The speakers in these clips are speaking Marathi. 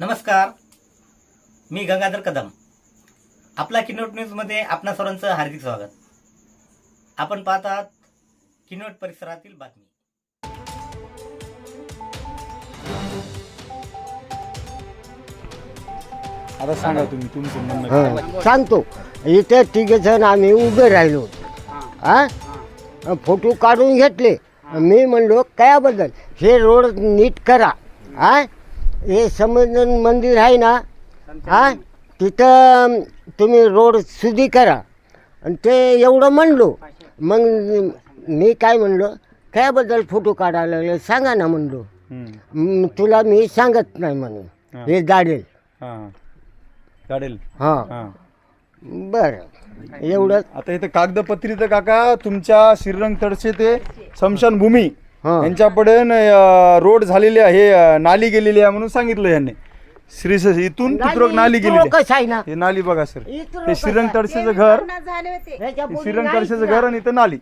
नमस्कार. मी गंगाधर कदम. आपला किनोट न्यूजमध्ये आपणा सर्वांचं हार्दिक स्वागत. आपण पाहत आहात किनोट परिसरातील बातमी. आता सांगा तुम्ही तुमचं म्हणणं? हं, सांगतो. इथे तिघ जण आम्ही उभे राहिलो होतो. हा. फोटो काढून घेतले. मी म्हणलो कयाबद्दल हे रोड नीट करा. हा? हे समजन मंदिर आहे ना हा? तिथं तुम्ही रोड सुधी करा. आणि ते एवढं म्हणलो. मग मी काय म्हणलो? कयाबद्दल फोटो काढायला लागले. सांगा ना म्हणलो. म, तुला मी सांगत नाही म्हणून हा. हे जाडेल हा, हा. हां. हा. बरं. एवढंच आता इथं कागदपत्री तर काका तुमच्या श्रीरंग तडसे ते स्मशानभूमी यांच्याकडे न- रोड झालेली आहे नाली गेलेली आहे म्हणून सांगितलं यांनी. श्री इथून तिकडं नाली ना. हे नाली बघा सर. इथं हे श्रीरंग तडसेचं घर. हे श्रीरंग तडसेचं. घर आणि इथं नाली.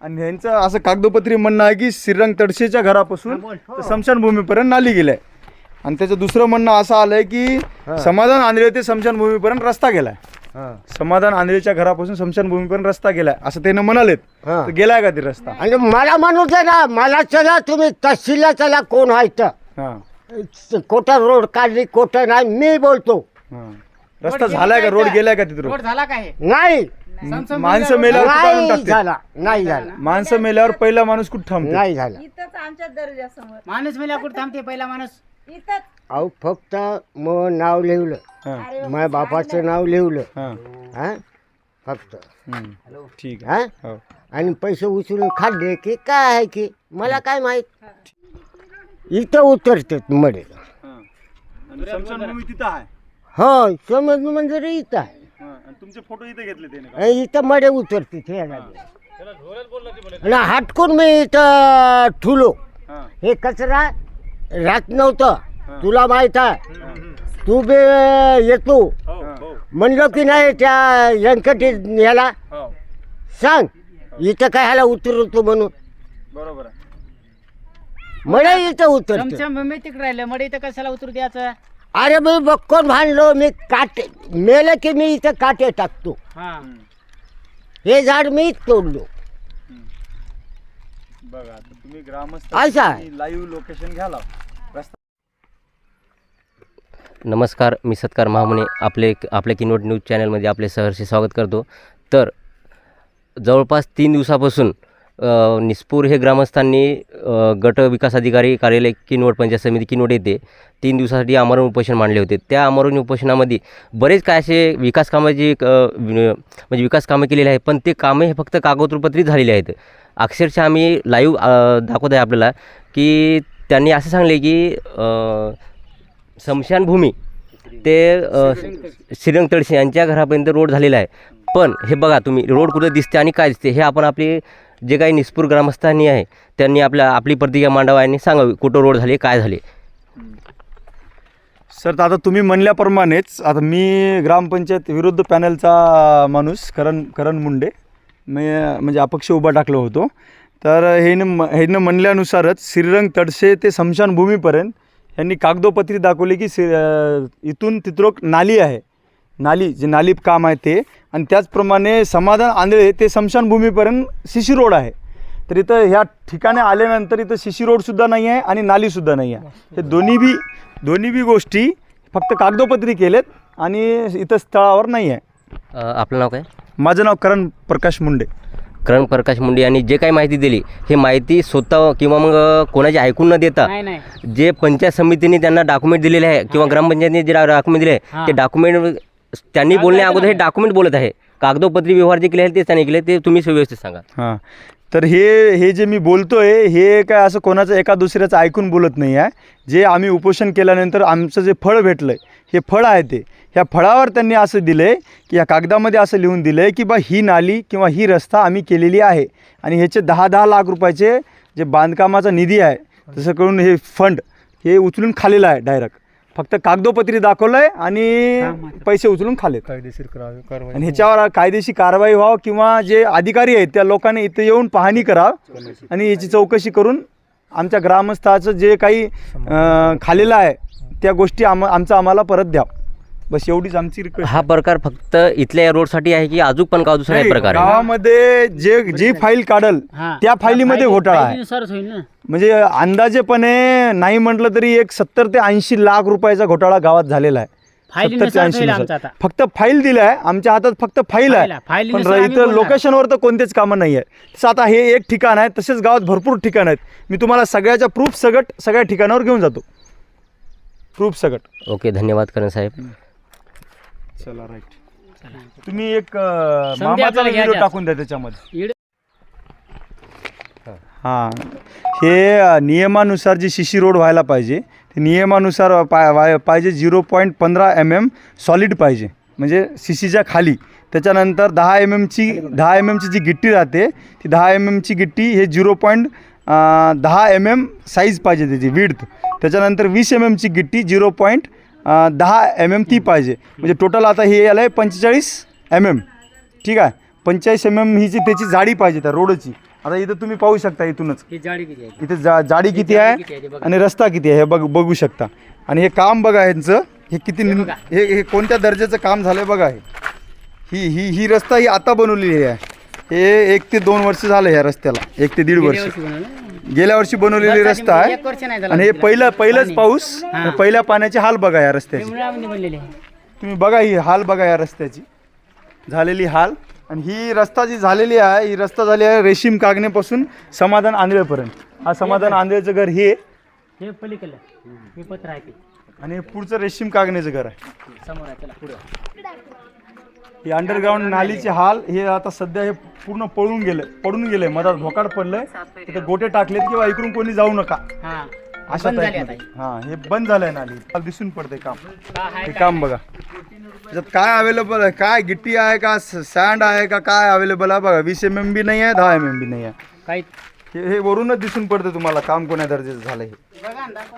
आणि यांचं असं कागदोपत्री म्हणणं आहे की श्रीरंग तडसेच्या घरापासून स्मशानभूमीपर्यंत नाली गेलाय. आणि त्याचं दुसरं म्हणणं असं आलंय की समाधान आंधळे ते स्मशानभूमीपर्यंत रस्ता गेलाय. हां. समाधान आंधळेच्या घरापासून स्मशानभूमीपर्यंत रस्ता गेलाय. असं त्यानं म्हणालेत. हां. तर गेलाय का ते रस्ता? आणि मला म्हणू दे ना मला चला तुम्ही तहसीलला चला कोण व्हायचं हा. कोटा रोड काढली कोटा नाही मी बोलतो. हा. रस्ता झालाय का? रोड गेलाय का तिथं रोड? झाला काय नाही. माणसं मेल्यावर कुठं आणून नाही टाकते झाला नाही झाला. माणसं मेल्यावर पहिला माणूस कुठं थांबतो? नाही झाला. इथंच आमच्या दर्जासमोर. माणूस मेल्या कुठं थांबते? पहिला माणूस. इथंच. अहो फक्त मग नाव लिहिलं. हा. माझ्या बापाचं नाव लिहिलं. हा. हा? फक्त. हम्म. ठीक हा आहे. हो. आणि पैसे उचलून खाल्ले की काय आहे की? मला काय माहीत? इथं उतरतात मडे. आणि स्मशानभूमी तिथं आहे. हो समज म्हणजे इथं आहे. हा. आणि तुमचे फोटो इथे घेतले त्याने का? आणि इथं मडे उतरते हे. आणि हटकून मी इथं ठुलो. हा. हे कचरा राहत नव्हतं. तुला माहीत आहे. तू बी येतो हो, हो, म्हणलो की नाही त्या व्यंकटी याला? हो. सांग. इथं काय ह्याला उतरवतो म्हणून. बरोबर आहे. मला इथं उतरतो. चमचम मी तिकडे राहिलं. मग इथं कशाला उतरू द्यायचं? अरे मी बक्कोन भांडलो मी काटे मेलं की मी इथं काटे टाकतो. हा. हे झाड मीच तोडलो. बघा आता तुम्ही ग्रामस्थ. लाईव्ह लोकेशन घ्याला नमस्कार मी सत्कार महामुने आपले आपल्या किनवट न्यूज चॅनलमध्ये आपले सहर्षे स्वागत करतो. तर जवळपास तीन दिवसापासून निस्पूर हे ग्रामस्थांनी गट विकास अधिकारी कार्यालय किनवट पंचायत समिती किनवट येथे तीन दिवसासाठी आमरण उपोषण मांडले होते. त्या आमरण उपोषणामध्ये बरेच काय असे विकास कामाची म्हणजे विकास कामं केलेली आहे पण ते कामे हे फक्त कागदपत्री झालेली आहेत. अक्षरशः आम्ही लाईव्ह दाखवत आहे आपल्याला की त्यांनी असं सांगले की स्मशानभूमी ते श्रीरंग तळशी यांच्या घरापर्यंत रोड झालेला आहे. पण हे बघा तुम्ही रोड कुठं दिसते आणि काय दिसते हे आपण आपले जे काही निस्पूर ग्रामस्थांनी आहे त्यांनी आपल्या आपली प्रतिक्रिया मांडावा आणि सांगावी कुठं रोड झाले काय झाले. सर तर आता तुम्ही म्हणल्याप्रमाणेच आता मी ग्रामपंचायत विरुद्ध पॅनलचा माणूस करण करण मुंडे मी म्हणजे अपक्ष उभा टाकलो होतो. तर ह्यानं म हेनं म्हणल्यानुसारच श्रीरंग तडसे ते स्मशानभूमीपर्यंत यांनी कागदोपत्री दाखवले की अं, इथून तिथरोक नाली आहे. नाली जे नाली काम आहे ते. आणि त्याचप्रमाणे समाधान आंधळे ते स्मशानभूमीपर्यंत शिशी रोड आहे. तर इथं ह्या ठिकाणी आल्यानंतर इथं शिशी रोडसुद्धा नाही आहे आणि नालीसुद्धा नाही आहे. हे दोन्ही बी दोन्ही बी गोष्टी फक्त कागदोपत्री केलेत आणि इथं स्थळावर नाही आहे. आपलं नाव काय? माझं नाव करण प्रकाश मुंडे. करण प्रकाश मुंडे यांनी जे काही माहिती दिली हे माहिती स्वतः किंवा मग कोणाची ऐकून न देता नाही नाही. जे पंचायत समितीने त्यांना डॉक्युमेंट दिलेले आहे किंवा ग्रामपंचायतीने जे डॉक्युमेंट दिले आहे. ते डॉक्युमेंट त्यांनी बोलण्या अगोदर हे डॉक्युमेंट बोलत आहे. कागदोपत्री व्यवहार जे केले आहेत ते त्यांनी केले ते तुम्ही व्यवस्थित सांगा. हां. तर हे हे जे मी बोलतो आहे हे काय असं कोणाचं एका दुसऱ्याचं ऐकून बोलत नाही आहे. जे आम्ही उपोषण केल्यानंतर आमचं जे फळ भेटलं आहे हे फळ आहे ते. ह्या फळावर त्यांनी असं दिलं आहे की या कागदामध्ये असं लिहून दिलं आहे की बा ही नाली किंवा ही रस्ता आम्ही केलेली आहे. आणि ह्याचे दहा दहा लाख रुपयाचे जे बांधकामाचा निधी आहे तसं करून हे फंड हे उचलून खालेलं आहे डायरेक्ट फक्त कागदोपत्री दाखवलं आहे आणि पैसे उचलून खालेत. कायदेशीर कारवाई आणि ह्याच्यावर कायदेशीर कारवाई व्हावं किंवा जे अधिकारी आहेत त्या लोकांनी इथे येऊन पाहणी करावं आणि याची चौकशी करून आमच्या ग्रामस्थाचं जे काही अं, खालेलं आहे त्या गोष्टी आम आमचं आम्हाला परत द्या. बस एवढीच आमची रिक्वेस्ट हा प्रकार फक्त इथल्या या रोडसाठी आहे की अजून पण गाव दुसरा प्रकार आहे? गावामध्ये जे जी फाईल काढल हा. त्या फाईलीमध्ये फाईल- घोटाळा आहे. फाईलीनुसारच होईल ना. म्हणजे अंदाजेपणे नाही म्हटलं तरी एक सत्तर ते ऐंशी लाख रुपयाचा घोटाळा गावात झालेला आहे. फाईलीनुसार 70 ते 80 होईल नुसार. आमचं आता. फक्त फाईल दिलाय आमच्या हातात फक्त फाईल फाईल आहे. आहे. फाईलीनुसार पण आम्ही इथं बोलणार. लोकेशनवर तर कोणतेच कामं नाही आहे तसं आता हे एक ठिकाण आहे तसेच गावात भरपूर ठिकाण आहेत. मी तुम्हाला सगळ्याच्या प्रूफ सगट सगळ्या ठिकाणावर घेऊन जातो. प्रूफ सगट. ओके धन्यवाद करण साहेब. चला राईट तुम्ही एक अं, संधी मामाचा आपल्याला व्हिडिओ घ्यायचा. टाकून द्या त्याच्यामध्ये. इड- हां. हे अ, नियमानुसार जी शिशी रोड व्हायला पाहिजे ते नियमानुसार पा वाय पाहिजे झिरो पॉईंट पंधरा एम एम सॉलिड पाहिजे. म्हणजे शिशीच्या खाली. त्याच्यानंतर दहा एम एमची दहा एम एमची जी गिट्टी राहते ती दहा एम एमची गिट्टी हे झिरो पॉईंट दहा एम एम साईज पाहिजे त्याची विड्थ त्याच्यानंतर वीस एम एमची गिट्टी झिरो पॉईंट दहा एम एम ती पाहिजे. म्हणजे टोटल आता हे आलं आहे पंचेचाळीस एम एम ठीक आहे? पंचेचाळीस एम एम ही जी त्याची जाडी पाहिजे त्या रोडची. आता इथं तुम्ही पाहू शकता इथूनच. ही आहे? इथे जा जाडी किती आहे आहे. आणि रस्ता किती आहे हे बघ बघू शकता. आणि हे काम बघा यांचं. हे किती हे हे कोणत्या दर्जाचं काम झालंय बघा हे. ही ही ही रस्ता ही आता बनवलेली आहे. हे एक ते दोन वर्ष झालं ह्या रस्त्याला. एक ते दीड वर्ष. गेल्या वर्षी बनवलेली रस्ता म्हणजे आहे. एक वर्ष नाही झालं आणि हे. पहिलं पहिलंच. पाऊस हा. पहिल्या पाण्याचे हाल बघा या रस्त्याचे. उन्हाळ्यामध्ये बनलेले आहे. तुम्ही बघा ही हाल बघा या रस्त्याची. झालेली हाल. आणि ही रस्ता जी झालेली आहे ही रस्ता झाली आहे रेशीम कागणेपासून समाधान आंधळेपर्यंत. हा समाधान आंधळेचं घर हे. हे पलीकडलं. हे पत्र आहे ते. आणि हे पुढचं रेशीम कागणेचं घर आहे. समोर आहे चला पुढं. ही अंडरग्राऊंड नालीचे हाल हे आता सध्या हे पूर्ण पळून गेले पडून गेले मधात भोकाड पडलंय. तिथे गोटे टाकलेत किंवा इकडून कोणी जाऊ नका. हा. अशा बंद झाली. हा हे बंद झालंय नाली. मला दिसून पडते काम. हे काम बघा. त्याच्यात काय अवेलेबल आहे? काय गिट्टी आहे का? सँड आहे का? काय अवेलेबल आहे? बघा वीस एम एम बी नाही आहे दहा एम एम बी नाही आहे. काही हे हे वरूनच दिसून पडतं तुम्हाला काम कोण्या दर्जाचं झालं हे.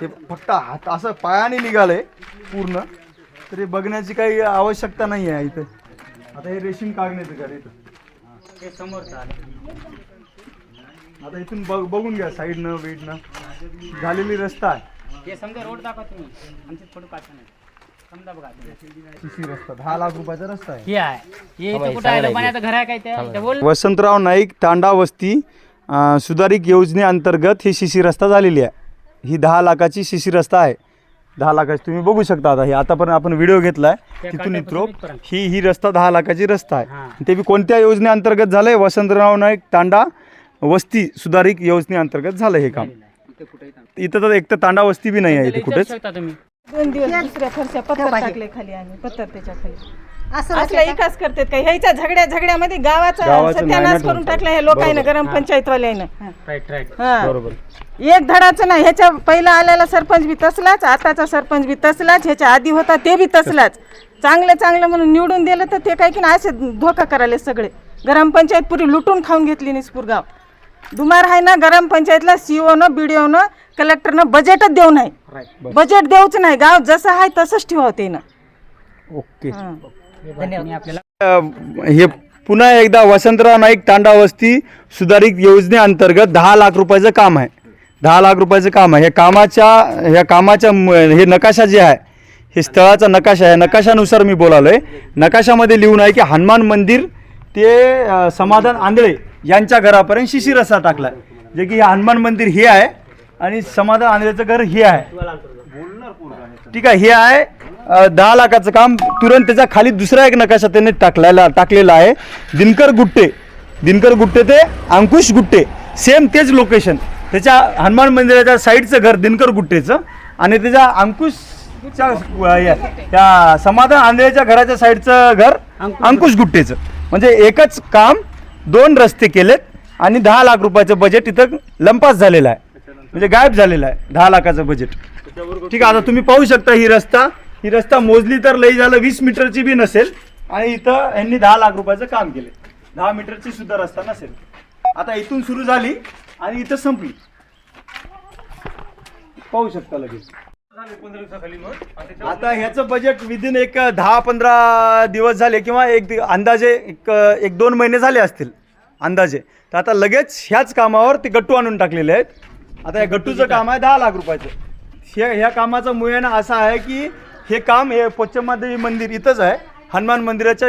हे फक्त हात असं पायाने निघालंय पूर्ण. तर हे बघण्याची काही आवश्यकता नाही आहे इथं. आता हे रेशीम कागण्याचं घर इथं? हे समोरचं आलं आता इथून बघ बघून घ्या साईडनं बीडनं. झालेली रस्ता आहे. हे समजा रोड दाखवा तुम्ही. आमचे समजा बघा रस्ता. दहा लाख रुपयाचा रस्ता आहे. हे आहे. हे थांबा, इथं हे कुठं आहे? सांगा लोकांचं घर आहे काय ते? इथं बोल. वसंतराव नाईक तांडा वस्ती अं, सुधारित योजनेअंतर्गत ही शिशी रस्ता झालेली आहे. ही दहा लाखाची शिशी रस्ता आहे. दहा लाखाची. तुम्ही बघू शकता आता हे. आतापर्यंत आपण व्हिडिओ घेतलाय तिथून इथरो काठापासून इथपर्यंत. ही ही रस्ता दहा लाखाची रस्ता. आहे. ते बी कोणत्या योजनेअंतर्गत झालंय? वसंतराव नाईक तांडा वस्ती सुधारित योजनेअंतर्गत झालं हे काम. इथं तर एक तर तांडा वस्ती बी नाही आहे इथे कुठेच. दोन दिवस दुसऱ्या फरशा पत्तर टाकले खाली आम्ही पत्तर त्याच्याखाली. असला विकास करतात का? ह्याच्या झगड्या झगड्यामध्ये गावाचा गावाचं सत्यानाश नायनाट करून. टाकला हे लोकांना ग्राम पंचायतवाल्यानं. राईट राईट हा. बरोबर. एक धडाचं नाही ह्याच्या पहिला आलेला सरपंच बी तसलाच आताचा सरपंच बी तसलाच ह्याच्या आधी होता ते बी तसलाच. चांगलं चांगलं म्हणून निवडून दिलं तर ते काय की नाही असे धोका करायले सगळे. ग्रामपंचायत पुरी लुटून खाऊन घेतली निसपूर गाव. दुमार आहे ना ग्रामपंचायतला सीओनं बीडीओनं कलेक्टरनं बजेटच देऊ नाही बजेट देऊच नाही. गाव जसं आहे तसंच ठेवावं ते ना ओके धन्यवाद. आपल्याला अ, हे पुन्हा एकदा वसंतराव नाईक तांडा वस्ती सुधारित योजनेअंतर्गत दहा लाख रुपयाचं काम आहे. दहा लाख रुपयाचं काम आहे. हे कामाच्या ह्या कामाच्या हे नकाशा जे आहे हे स्थळाचा नकाशा आहे. नकाशानुसार मी बोलालोय. नकाशामध्ये लिहून आहे की हनुमान मंदिर ते समाधान आंधळे यांच्या घरापर्यंत शिशिर रस्ता टाकला आहे जे की हे हनुमान मंदिर हे आहे. आणि समाधान आंधळेचं घर हे आहे. ठीक आहे हे आहे दहा लाखाचं काम. तुरंत त्याच्याखाली दुसरा एक नकाशा त्याने टाकलेला टाकलेला आहे. दिनकर गुट्टे. दिनकर गुट्टे ते अंकुश गुट्टे. सेम तेच लोकेशन त्याच्या हनुमान मंदिराच्या साईडचं घर दिनकर गुट्टेचं आणि त्याच्या अंकुशच्या त्या समाधान आंधळेच्या घराच्या साईडचं घर अंकुश गुट्टेचं. म्हणजे एकच काम दोन रस्ते केलेत आणि दहा लाख रुपयाचं बजेट इथं लंपास झालेलं आहे. म्हणजे गायब झालेलं आहे. दहा लाखाचं बजेट ठीक आहे आता तुम्ही पाहू शकता ही रस्ता. ही रस्ता मोजली तर लई झालं वीस मीटरची बी नसेल. आणि इथं यांनी दहा लाख रुपयाचं काम केले दहा मीटरची सुद्धा रस्ता नसेल. आता इथून सुरू झाली आणि इथं संपली. पाहू शकता लगेच. आता ह्याचं बजेट विदिन एक दहा पंधरा दिवस झाले किंवा एक अंदाजे एक एक दोन महिने झाले असतील अंदाजे. तर आता लगेच ह्याच कामावर ते गट्टू आणून टाकलेले आहेत. आता या गट्टूचं काम आहे दहा लाख रुपयाचं. हे ह्या कामाचा मुयाना असा आहे की हे काम हे पोचम्मादेवी मंदिर इथंच आहे. हनुमान मंदिराच्या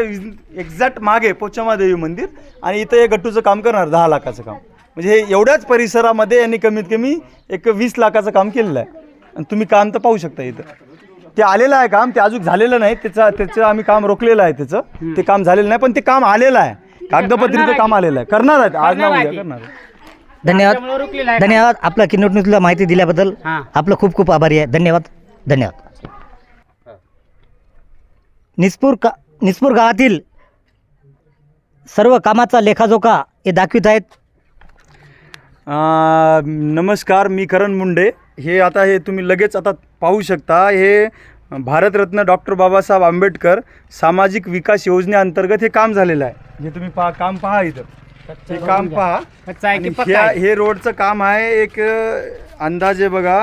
एक्झॅक्ट मागे पोचम्मादेवी मंदिर आणि इथं हे गट्टूचं काम करणार दहा लाखाचं काम. म्हणजे हे एवढ्याच परिसरामध्ये यांनी कमीत कमी एक वीस लाखाचं काम केलेलं आहे. आणि तुम्ही काम तर पाहू शकता इथं. ते आलेलं आहे काम ते अजून झालेलं नाही त्याचं त्याचं आम्ही काम रोखलेलं आहे त्याचं. ते काम झालेलं नाही पण ते काम आलेलं आहे. कागदपत्रीचं काम आलेलं आहे. करणार आहेत आज ना उद्या करणार आहे. धन्यवाद. त्यामुळे रुकलेला आहे धन्यवाद. आपला किनोट न्यूजला माहिती दिल्याबद्दल हां. आपलं खूप खूप आभारी आहे. धन्यवाद. धन्यवाद. निस्पूर का निस्पूर गावातील सर्व कामाचा लेखाजोखा हे दाखवित आहेत. अं, नमस्कार मी करण मुंडे. हे आता हे तुम्ही लगेच आता पाहू शकता. हे भारतरत्न डॉक्टर बाबासाहेब आंबेडकर सामाजिक विकास योजनेअंतर्गत हे काम झालेलं आहे. हे तुम्ही पहा काम पहा इथं. हे काम पहा. कच्चा आहे की आणि पक्का ह्या- आहे? हे रोडचं काम आहे एक अं, अंदाजे बघा.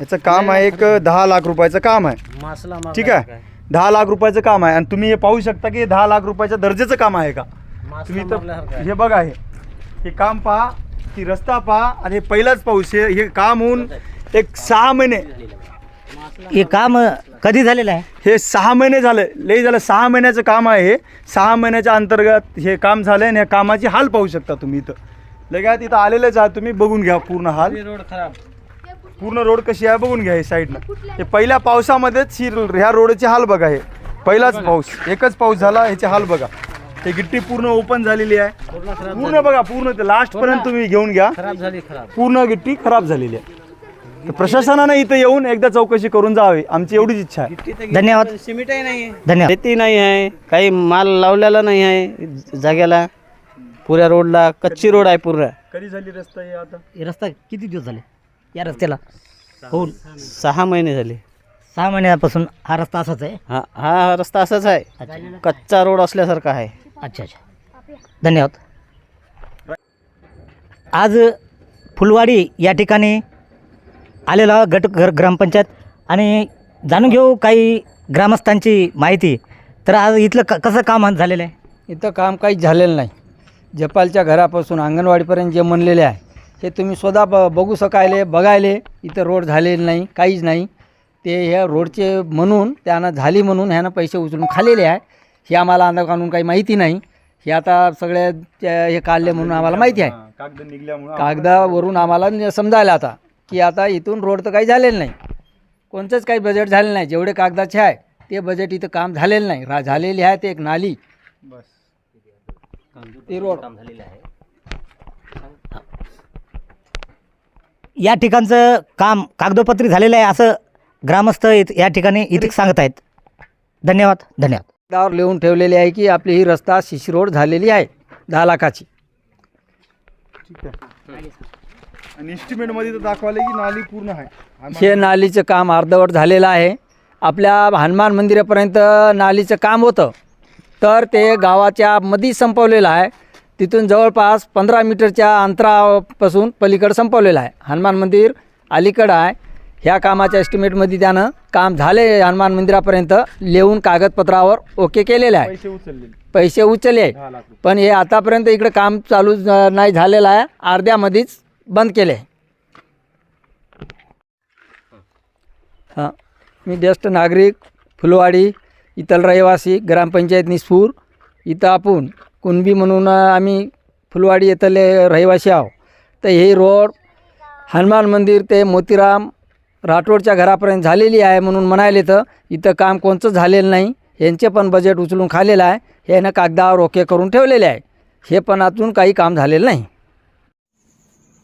याचं काम आहे एक दहा लाख रुपयाचं काम आहे. ठीक आहे? दहा लाख रुपयाचं काम आहे. आणि तुम्ही हे पाहू शकता की हे दहा लाख रुपयाच्या दर्जाचं काम आहे का? तुम्ही तर हे बघा हे. हे काम पहा की रस्ता पहा आणि हे पहिलाच पाऊस हे हे काम होऊन एक सहा महिने हे काम कधी झालेलं आहे? हे सहा महिने झाले. लई झालं. सहा महिन्याचं काम आहे हे. सहा महिन्याच्या अंतर्गत हे काम झालं आणि या कामाची हाल पाहू शकता तुम्ही इथं. लगेच इथं आलेलेच आहात तुम्ही बघून घ्या पूर्ण हाल. पूर्ण रोड कशी आहे बघून घ्या हे साईडनं. हे पहिल्या पावसामध्येच ही ह्या रोडचे हाल बघा हे. पहिलाच पाऊस. एकच पाऊस झाला ह्याचे हाल बघा. हे गिट्टी पूर्ण ओपन झालेली आहे. पूर्ण बघा पूर्ण ते. लास्ट पर्यंत तुम्ही घेऊन घ्या. पूर्ण गिट्टी खराब झालेली आहे. तर प्रशासनानं इथं येऊन एकदा चौकशी करून जावी. आमची एवढीच इच्छा आहे. धन्यवाद. सिमेंटही नाही आहे. धन्यवाद. शेती नाही आहे काही माल लावलेला नाही आहे जाग्याला पुऱ्या रोडला कच्ची रोड आहे पूर्ण कधी झाली रस्ता हे आता? हे रस्ता किती दिवस झाले? या रस्त्याला? हो सहा महिने झाले. सहा महिन्यापासून हा रस्ता असाच आहे? हा हा रस्ता असाच आहे. कच्चा रोड असल्यासारखा आहे. अच्छा अच्छा. धन्यवाद. आज फुलवाडी या ठिकाणी आलेला गट घर ग्रामपंचायत. आणि जाणून घेऊ काही ग्रामस्थांची माहिती. तर आज इथलं क कसं काम झालेलं आहे? इथं काम काहीच झालेलं नाही. जपालच्या घरापासून अंगणवाडीपर्यंत जे म्हणलेले आहे हे तुम्ही स्वतः ब बघू शकायले बघायले इथं रोड झालेले नाही काहीच नाही. ते ह्या रोडचे म्हणून त्यानं झाली म्हणून ह्यानं पैसे उचलून खाल्लेले आहे. हे आम्हाला अंदा काढून काही माहिती नाही. हे आता सगळे त्या- हे काढले म्हणून आम्हाला माहिती आहे. कागद निघल्यामुळे कागदावरून आम्हाला समजायला आता. की आता इथून रोड तर काही झालेलं नाही. कोणतंच काही बजेट झालेलं नाही. जेवढे कागदाचे आहे ते बजेट इथं काम झालेलं नाही. रा झालेली आहे ते एक नाली. बस. ते रोड. या ठिकाणचं काम कागदोपत्री झालेलं आहे असं ग्रामस्थ इथ- या ठिकाणी इथे सांगत आहेत धन्यवाद. धन्यवाद. कागदावर लिहून ठेवलेली आहे की आपली ही रस्ता शिशी रोड झालेली आहे. दहा लाखाची. ठीक आहे. आणि estimate मध्ये तर दाखवले की नाली पूर्ण आहे. हे नालीचं काम अर्धवट झालेलं आहे. आपल्या हनुमान मंदिरापर्यंत नालीचं काम होतं. तर ते गावाच्या मध्ये संपवलेलं आहे. तिथून जवळपास पंधरा मीटरच्या अंतरापासून पलीकडं संपवलेलं आहे. हनुमान मंदिर अलीकडं आहे. ह्या कामाच्या एस्टिमेटमध्ये त्यानं काम झाले हनुमान मंदिरापर्यंत. लिहून कागदपत्रावर ओके केलेले आहे. पैसे उचलले. पण हे आतापर्यंत इकडं काम चालू नाही झालेलं आहे. अर्ध्यामध्येच बंद केले. आहे हां मी ज्येष्ठ नागरिक फुलवाडी इथल रहिवासी ग्रामपंचायत निसपूर. इथं आपण कुणबी म्हणून आम्ही फुलवाडी येथले रहिवासी आहो तर हे रोड हनुमान मंदिर ते मोतीराम राठोडच्या घरापर्यंत झालेली आहे म्हणून म्हणायले तर इथं काम कोणचं झालेलं नाही. यांचे पण बजेट उचलून खाल्लेलं आहे. ह्यानं कागदावर ओके करून ठेवलेले आहे. हे पण अजून काही काम झालेलं नाही.